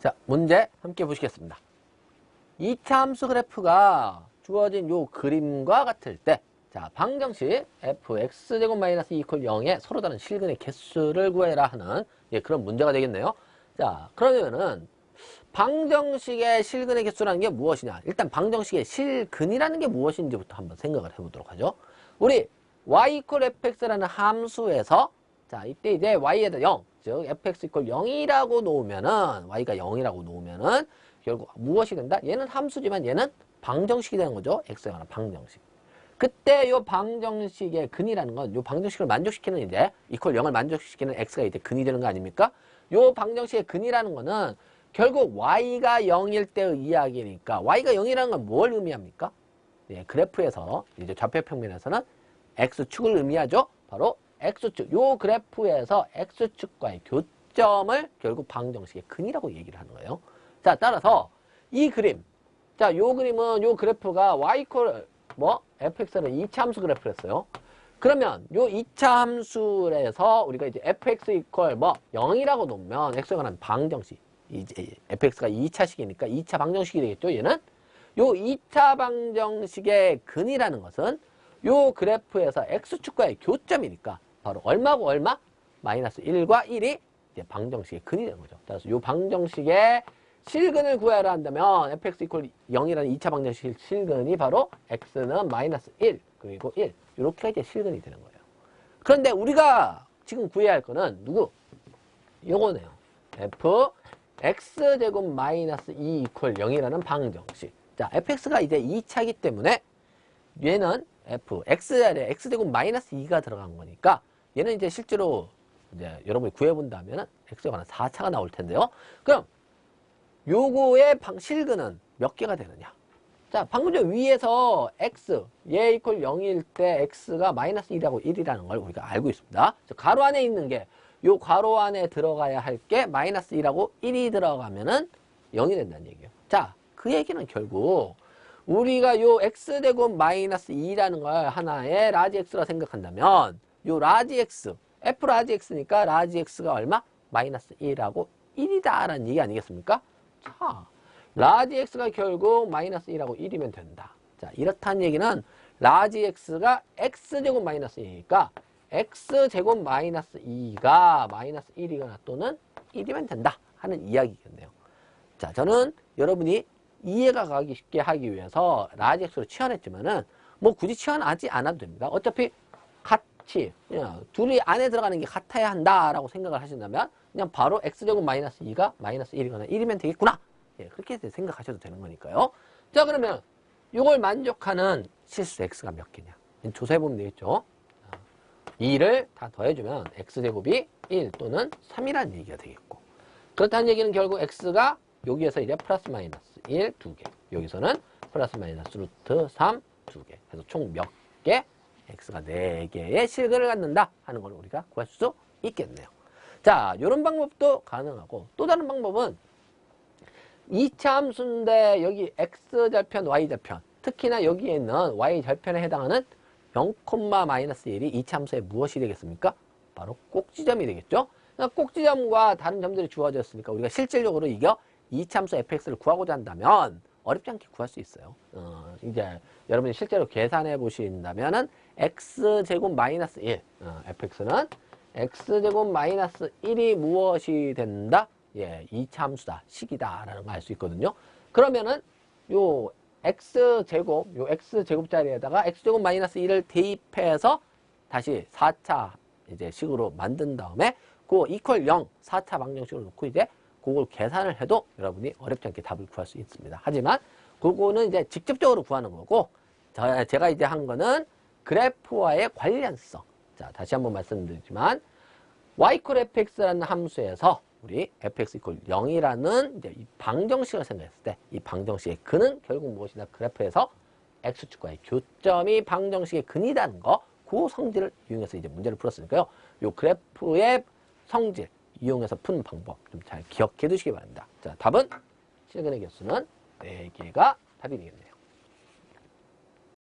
자, 문제 함께 보시겠습니다. 2차 함수 그래프가 주어진 요 그림과 같을 때, 자, 방정식 fx제곱 마이너스 2 이퀄 0에 서로 다른 실근의 개수를 구해라 하는 예, 그런 문제가 되겠네요. 자, 그러면은 방정식의 실근의 개수라는 게 무엇이냐? 일단 방정식의 실근이라는 게 무엇인지부터 한번 생각을 해보도록 하죠. 우리 y fx라는 함수에서 자, 이때 이제 y에다 0, 즉 fx 이퀄 0이라고 놓으면은 y가 0이라고 놓으면은 결국 무엇이 된다? 얘는 함수지만 얘는 방정식이 되는 거죠. x에 관한 방정식. 그때 요 방정식의 근이라는 건 요 방정식을 만족시키는 이제 이퀄 0을 만족시키는 x가 이제 근이 되는 거 아닙니까? 요 방정식의 근이라는 거는 결국 y가 0일 때의 이야기니까 y가 0이라는 건 뭘 의미합니까? 예, 그래프에서 이제 좌표 평면에서는 x축을 의미하죠. 바로 x축. 요 그래프에서 x축과의 교점을 결국 방정식의 근이라고 얘기를 하는 거예요. 자, 따라서 이 그림. 자, 요 그림은 요 그래프가 y 콜 뭐 fx는 2차 함수 그래프였어요. 그러면 요 2차 함수에서 우리가 이제 fx 이퀄 뭐 0이라고 놓으면 x에 관한 방정식 이제 fx가 2차식이니까 2차 방정식이 되겠죠. 얘는 요 2차 방정식의 근이라는 것은 요 그래프에서 x축과의 교점이니까 바로 얼마고 얼마? 마이너스 1과 1이 이제 방정식의 근이 되는 거죠. 따라서 요 방정식의 실근을 구하라 한다면 fx 이퀄 0이라는 2차 방정식 실근이 바로 x는 마이너스 1 그리고 1 이렇게 이제 실근이 되는 거예요. 그런데 우리가 지금 구해야 할 거는 누구? 요거네요. f x제곱 마이너스 2 이퀄 0이라는 방정식. 자, fx가 이제 2차이기 때문에 얘는 f x 자리에 x제곱 마이너스 2가 들어간 거니까 얘는 이제 실제로 이제 여러분이 구해본다면 x에 관한 4차가 나올 텐데요. 그럼 요거의 방 실근은 몇 개가 되느냐? 자, 방금 전 위에서 x, 얘 이퀄 0일 때 x가 마이너스 1하고 1이라는 걸 우리가 알고 있습니다. 가로 안에 있는 게 요 가로 안에 들어가야 할 게 마이너스 1하고 1이 들어가면은 0이 된다는 얘기예요. 자, 그 얘기는 결국 우리가 요 x제곱 마이너스 2라는 걸 하나의 라지 x라 생각한다면 요 라지 x, f 라지 x니까 라지 x가 얼마? 마이너스 1하고 1이다 라는 얘기 아니겠습니까? 자, 라지 x가 결국 마이너스 1하고 1이면 된다. 자, 이렇다는 얘기는 라지 x가 x제곱 마이너스 2니까 x제곱 마이너스 2가 마이너스 1이거나 또는 1이면 된다 하는 이야기겠네요. 자, 저는 여러분이 이해가 가기 쉽게 하기 위해서 라지 x로 치환했지만은 뭐 굳이 치환하지 않아도 됩니다. 어차피 같이 둘이 안에 들어가는 게 같아야 한다라고 생각을 하신다면 그냥 바로 x제곱 마이너스 2가 마이너스 1이거나 1이면 되겠구나. 예, 그렇게 생각하셔도 되는 거니까요. 자, 그러면 이걸 만족하는 실수 x가 몇 개냐? 조사해보면 되겠죠. 2를 다 더해주면 x제곱이 1 또는 3이라는 얘기가 되겠고 그렇다는 얘기는 결국 x가 여기에서 이제 플러스 마이너스 1, 2개 여기서는 플러스 마이너스 루트 3, 2개 그래서 총 몇 개? X가 4개의 실근을 갖는다 하는 걸 우리가 구할 수 있겠네요. 자, 이런 방법도 가능하고 또 다른 방법은 2차 함수인데 여기 x절편, y절편 특히나 여기에 있는 y절편에 해당하는 0, 마이너스 1이 2차 함수의 무엇이 되겠습니까? 바로 꼭지점이 되겠죠? 그러니까 꼭지점과 다른 점들이 주어졌으니까 우리가 실질적으로 이겨 2차 함수 fx를 구하고자 한다면 어렵지 않게 구할 수 있어요. 어, 이제 여러분이 실제로 계산해 보신다면은 x제곱 마이너스 1, 어, fx는 x제곱 마이너스 1이 무엇이 된다? 예, 2차 함수다, 식이다 라는 걸 알 수 있거든요. 그러면은 요 x제곱, 요 x제곱 자리에다가 x제곱 마이너스 1을 대입해서 다시 4차 이제 식으로 만든 다음에 그 이퀄 0, 4차 방정식으로 놓고 이제 그걸 계산을 해도 여러분이 어렵지 않게 답을 구할 수 있습니다. 하지만 그거는 이제 직접적으로 구하는 거고 제가 이제 한 거는 그래프와의 관련성. 자, 다시 한번 말씀드리지만 y 콜 fx라는 함수에서 우리 fx 이퀄 0이라는 이제 이 방정식을 생각했을 때 이 방정식의 근은 결국 무엇이냐 그래프에서 x축과의 교점이 방정식의 근이라는 거, 그 성질을 이용해서 이제 문제를 풀었으니까요. 요 그래프의 성질 이용해서 푸는 방법 좀 잘 기억해 두시기 바랍니다. 자, 답은 실근의 개수는 4개가 답이 되겠네요.